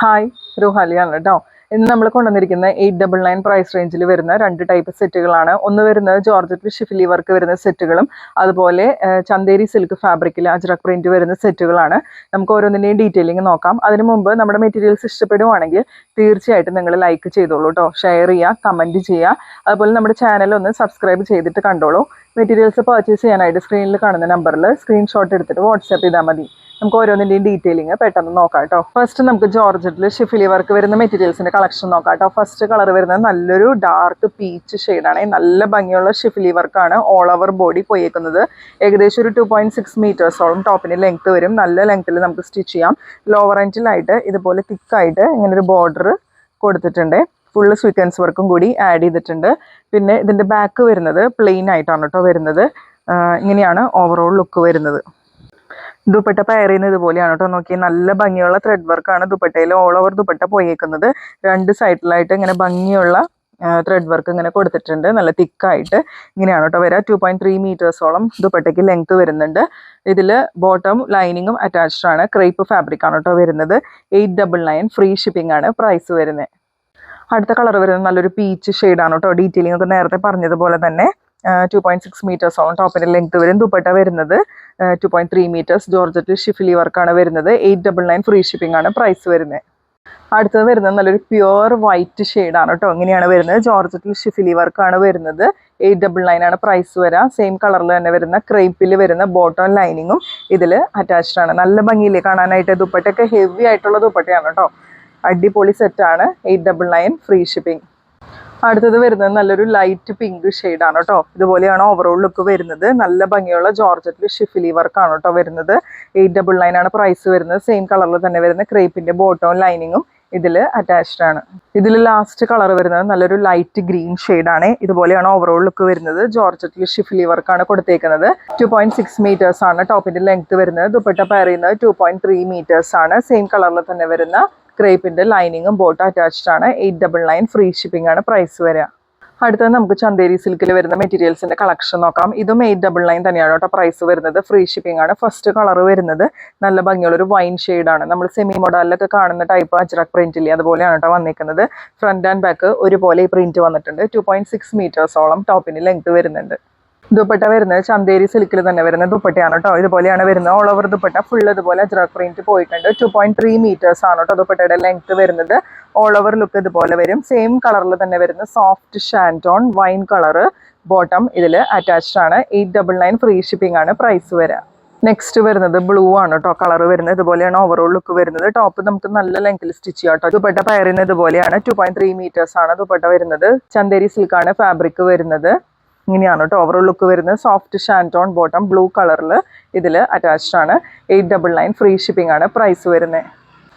Hi റുഹാലിയാണ് കേട്ടോ. ഇന്ന് നമ്മൾ കൊണ്ടുവന്നിരിക്കുന്ന എയ്റ്റ് ഡബിൾ നയൻ പ്രൈസ് റേഞ്ചിൽ വരുന്ന രണ്ട് ടൈപ്പ് സെറ്റുകളാണ്. ഒന്ന് വരുന്നത് ജോർജറ്റ് ഷിഫിലി വർക്ക് വരുന്ന സെറ്റുകളും അതുപോലെ ചന്തേരി സിൽക്ക് ഫാബ്രിക്കിൽ അജ്രക് പ്രിന്റ് വരുന്ന സെറ്റുകളാണ്. നമുക്ക് ഓരോന്നിന്റെയും ഡീറ്റെയിലിംഗ് നോക്കാം. അതിന് മുമ്പ് നമ്മുടെ മെറ്റീരിയൽസ് ഇഷ്ടപ്പെടുവാണെങ്കിൽ തീർച്ചയായിട്ടും നിങ്ങൾ ലൈക്ക് ചെയ്തോളൂ കേട്ടോ ഷെയർ ചെയ്യുക കമന്റ് ചെയ്യുക. അതുപോലെ നമ്മുടെ ചാനൽ ഒന്ന് സബ്സ്ക്രൈബ് ചെയ്തിട്ട് കണ്ടോളൂ. മെറ്റീരിയൽസ് പർച്ചേസ് ചെയ്യാനായിട്ട് സ്ക്രീനിൽ കാണുന്ന നമ്പറിൽ സ്ക്രീൻഷോട്ട് എടുത്തിട്ട് വാട്സാപ്പ് ചെയ്താൽ മതി. നമുക്ക് ഓരോന്നിന്റെയും ഡീറ്റെയിലിംഗ് പെട്ടെന്ന് നോക്കാം കേട്ടോ ഫസ്റ്റ് നമുക്ക് ജോർജറ്റിൽ ഷിഫിലി വർക്ക് വരുന്ന മെറ്റീരിയൽസിന്റെ കളക്ഷൻ നോക്കാം കേട്ടോ ഫസ്റ്റ് കളർ വരുന്നത് നല്ലൊരു ഡാർക്ക് പീച്ച് ഷെയ്ഡാണ് നല്ല ഭംഗിയുള്ള ഷിഫിലി വർക്കാണ് ഓൾ ഓവർ ബോഡി പോയേക്കുന്നത്. ഏകദേശം ഒരു ടു പോയിന്റ് സിക്സ് മീറ്റേഴ്സോളം ടോപ്പിന് ലെങ്ത് വരും. നല്ല ലെങ്ത്തിൽ നമുക്ക് സ്റ്റിച്ച് ചെയ്യാം. ലോവർ എൻഡിലായിട്ട് ഇതുപോലെ തിക്കായിട്ട് ഇങ്ങനെ ഒരു ബോർഡർ കൊടുത്തിട്ടുണ്ട്. ഫുള്ള് സ്വീക്വൻസ് വർക്കും കൂടി ആഡ് ചെയ്തിട്ടുണ്ട്. പിന്നെ ഇതിന്റെ ബാക്ക് വരുന്നത് പ്ലെയിൻ ആയിട്ടാണ് കേട്ടോ വരുന്നത്. ഇങ്ങനെയാണ് ഓവറോൾ ലുക്ക് വരുന്നത്. ദുപ്പട്ട പയറിയുന്നത് ഇതുപോലെയാണ് കേട്ടോ. നോക്കി നല്ല ഭംഗിയുള്ള ത്രെഡ് വർക്കാണ് ദുപ്പട്ടയിൽ ഓൾ ഓവർ ദുപ്പട്ട പോയേക്കുന്നത്. രണ്ട് സൈഡിലായിട്ട് ഇങ്ങനെ ഭംഗിയുള്ള ത്രെഡ് വർക്ക് ഇങ്ങനെ കൊടുത്തിട്ടുണ്ട്. നല്ല തിക്കായിട്ട് ഇങ്ങനെയാണ് കേട്ടോ വരിക ടു പോയിന്റ് ത്രീ മീറ്റേഴ്സോളം ദുപ്പട്ടയ്ക്ക് ലെങ്ത് വരുന്നുണ്ട്. ഇതിൽ ബോട്ടം ലൈനിങ്ങും അറ്റാച്ച്ഡ് ആണ്. ക്രേപ്പ് ഫാബ്രിക് ആണ് കേട്ടോ വരുന്നത്. Eight double nine free shipping ആണ് പ്രൈസ് വരുന്നത്. അടുത്ത കളർ വരുന്നത് നല്ലൊരു പീച്ച് ഷെയ്ഡാണ് കേട്ടോ. ഡീറ്റെയിലിംഗ് ഒക്കെ നേരത്തെ പറഞ്ഞതുപോലെ തന്നെ. ടു പോയിന്റ് സിക്സ് മീറ്റേഴ്സോളം ടോപ്പിന്റെ ലെങ്ത് വരും. ദുപ്പട്ട വരുന്നത് two point three meters georgette schiffli വർക്കാണ് വരുന്നത്. Eight double nine free shipping ആണ് പ്രൈസ് വരുന്നത്. അടുത്തത് വരുന്നത് നല്ലൊരു പ്യുവർ വൈറ്റ് ഷെയ്ഡാണ് കേട്ടോ ഇങ്ങനെയാണ് വരുന്നത്. ജോർജറ്റിൽ ഷിഫിലി വർക്കാണ് വരുന്നത്. എയ്റ്റ് ഡബിൾ നയൻ ആണ് പ്രൈസ് വരാം. സെയിം കളറിൽ തന്നെ വരുന്ന ക്രേപ്പിൽ വരുന്ന ബോട്ടം ലൈനിങ്ങും ഇതിൽ അറ്റാച്ച്ഡ് ആണ്. നല്ല ഭംഗിയില്ലേ കാണാനായിട്ട് ദുപ്പട്ടയൊക്കെ ഹെവി ആയിട്ടുള്ള ദുപ്പട്ടയാണ് കേട്ടോ അടിപൊളി സെറ്റാണ് eight double nine free shipping അടുത്തത് വരുന്നത് നല്ലൊരു ലൈറ്റ് പിങ്ക് ആണ് കേട്ടോ ഇതുപോലെയാണ് ഓവറോൾ ലുക്ക് വരുന്നത്. നല്ല ഭംഗിയുള്ള ജോർജറ്റിൽ ഷിഫിലി വർക്കാണ് കേട്ടോ വരുന്നത്. എയ്റ്റ് ഡബിൾ നയൻ ആണ് പ്രൈസ് വരുന്നത്. സെയിം കളറിൽ തന്നെ വരുന്ന ക്രേപ്പിന്റെ ബോട്ടവും ലൈനിങ്ങും ഇതിൽ അറ്റാച്ച്ഡ് ആണ്. ഇതിൽ ലാസ്റ്റ് കളർ വരുന്നത് നല്ലൊരു ലൈറ്റ് ഗ്രീൻ ആണ്. ഇതുപോലെയാണ് ഓവറോൾ ലുക്ക് വരുന്നത്. ജോർജറ്റിൽ ഷിഫിലി വർക്കാണ് കൊടുത്തേക്കുന്നത്. ടു പോയിന്റ് സിക്സ് മീറ്റേഴ്സ് ആണ് ടോപ്പിന്റെ ലെങ്ത് വരുന്നത്. ദുപ്പട്ട പെയർ ചെയ്യുന്നത് ടു പോയിന്റ് ത്രീ മീറ്റേഴ്സ് ആണ്. സെയിം കളറിൽ തന്നെ വരുന്ന ക്രേപ്പിന്റെ ലൈനിങ്ങും ബോട്ട് അറ്റാച്ച്ഡ് ആണ്. Eight double nine free shipping ആണ് പ്രൈസ് വരിക. അടുത്തത് നമുക്ക് ചന്തേരി സിൽക്കിൽ വരുന്ന മെറ്റീരിയൽസിന്റെ കളക്ഷൻ നോക്കാം. ഇതും എയ്റ്റ് ഡബിൾ നയൻ തന്നെയാണ് കേട്ടോ പ്രൈസ് വരുന്നത്. ഫ്രീ ഷിപ്പിംഗ് ആണ്. ഫസ്റ്റ് കളർ വരുന്നത്. നല്ല ഭംഗിയുള്ളൊരു വൈൻ ആണ്. നമ്മൾ സെമി മോഡലിലൊക്കെ കാണുന്ന ടൈപ്പ് അജ്രക് പ്രിന്റിൽ അതുപോലെയാണ് കേട്ടോ വന്നിരിക്കുന്നത് ഫ്രണ്ട് ആൻഡ് ബാക്ക് ഒരുപോലെ ഈ പ്രിന്റ് വന്നിട്ടുണ്ട്. ടു പോയിന്റ് സിക്സ് മീറ്റേഴ്സോളം ടോപ്പിന് ലെങ്ത് വരുന്നുണ്ട്. ദുപ്പട്ട വരുന്നത് ചന്തേരി സിൽക്കിൽ തന്നെ വരുന്ന ദുപ്പട്ടയാണ് കേട്ടോ. ഇതുപോലെയാണ് വരുന്നത്. All over dupatta. ഫുൾ ഇതുപോലെ അജ്രക് പ്രിന്റ് പോയിട്ടുണ്ട്. ടു പോയിന്റ് ത്രീ മീറ്റേഴ്സ് ആണ് കേട്ടോ ദുപ്പട്ടയുടെ ലെങ്ത് വരുന്നത്. ഓൾ ഓവർ ലുക്ക് ഇതുപോലെ വരും. സെയിം കളറിൽ തന്നെ വരുന്ന soft shantoon wine colour bottom ഇതിൽ അറ്റാച്ച്ഡ് ആണ്. Eight double nine free shipping ആണ് പ്രൈസ് വരിക. നെക്സ്റ്റ് വരുന്നത് ബ്ലൂ ആണ് കേട്ടോ. കളർ വരുന്നത്. ഇതുപോലെയാണ് ഓവറോൾ ലുക്ക് വരുന്നത്. ടോപ്പ് നമുക്ക് നല്ല ലെങ്ത്തിൽ സ്റ്റിച്ച് ചെയ്യാം കേട്ടോ. ദുപ്പട്ട പയറുന്നത് ഇതുപോലെയാണ്. ടു പോയിന്റ് ത്രീ മീറ്റേഴ്സ് ആണ് ദുപ്പട്ട വരുന്നത്. ചന്തേരി സിൽക്കാണ് ഫാബ്രിക് വരുന്നത്. ഇങ്ങനെയാണ് കേട്ടോ ഓവറോൾ ലുക്ക് വരുന്നത്. സോഫ്റ്റ് ഷാന്റോൺ ബോട്ടം ബ്ലൂ കളറിൽ ഇതിൽ അറ്റാച്ച്ഡ് ആണ്. Eight double nine free shipping ആണ് പ്രൈസ് വരുന്നത്.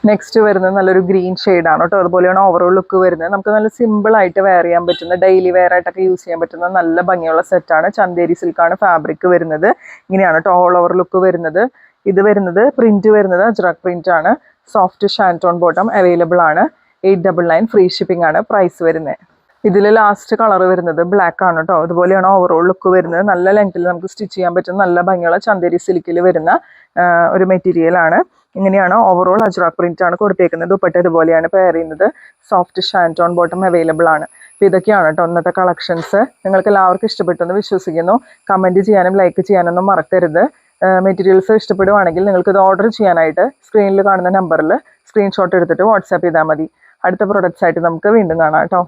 നെക്സ്റ്റ് വരുന്നത് നല്ലൊരു ഗ്രീൻ ആണ് കേട്ടോ അതുപോലെയാണ് ഓവറോൾ ലുക്ക് വരുന്നത്. നമുക്ക് നല്ല സിമ്പിൾ ആയിട്ട് വെയർ ചെയ്യാൻ പറ്റുന്ന ഡെയിലി വെയർ ആയിട്ടൊക്കെ യൂസ് ചെയ്യാൻ പറ്റുന്ന നല്ല ഭംഗിയുള്ള സെറ്റാണ് ചന്തേരി സിൽക്കാണ് ഫാബ്രിക് വരുന്നത്. ഇങ്ങനെയാണ് കേട്ടോ ഓൾ ഓവർ ലുക്ക് വരുന്നത്. ഇത് വരുന്നത് പ്രിന്റ് വരുന്നത് അജ്രാക് പ്രിന്റ് ആണ്. സോഫ്റ്റ് ഷാന്റോൺ ബോട്ടം അവൈലബിൾ ആണ്. Eight double nine free shipping ആണ് പ്രൈസ് വരുന്നത്. ഇതിൽ ലാസ്റ്റ് കളർ വരുന്നത് ബ്ലാക്ക് ആണ് കേട്ടോ അതുപോലെയാണ് ഓവറോൾ ലുക്ക് വരുന്നത്. നല്ല ലെങ്ത്തിൽ നമുക്ക് സ്റ്റിച്ച് ചെയ്യാൻ പറ്റുന്ന നല്ല ഭംഗിയുള്ള ചന്തേരി സിൽക്കിൽ വരുന്ന ഒരു മെറ്റീരിയൽ ആണ്. ഇങ്ങനെയാണ് ഓവറോൾ അജ്രാക് പ്രിന്റ് ആണ് കൊടുത്തേക്കുന്നത്. ദുപ്പട്ട ഇതുപോലെയാണ് പെയർ ചെയ്യുന്നത്. സോഫ്റ്റ് ഷാന്റോൺ ബോട്ടം അവൈലബിൾ ആണ്. അപ്പോൾ ഇതൊക്കെയാണ് കേട്ടോ ഇന്നത്തെ കളക്ഷൻസ് നിങ്ങൾക്ക് എല്ലാവർക്കും ഇഷ്ടപ്പെട്ടെന്ന് വിശ്വസിക്കുന്നു. കമന്റ് ചെയ്യാനും ലൈക്ക് ചെയ്യാനൊന്നും മറക്കരുത്. മെറ്റീരിയൽസ് ഇഷ്ടപ്പെടുവാണെങ്കിൽ നിങ്ങൾക്ക് ഇത് ഓർഡർ ചെയ്യാനായിട്ട് സ്ക്രീനിൽ കാണുന്ന നമ്പറിൽ സ്ക്രീൻഷോട്ട് എടുത്തിട്ട് വാട്സാപ്പ് ചെയ്താൽ മതി. അടുത്ത പ്രൊഡക്ട്സ് ആയിട്ട് നമുക്ക് വീണ്ടും കാണാം കേട്ടോ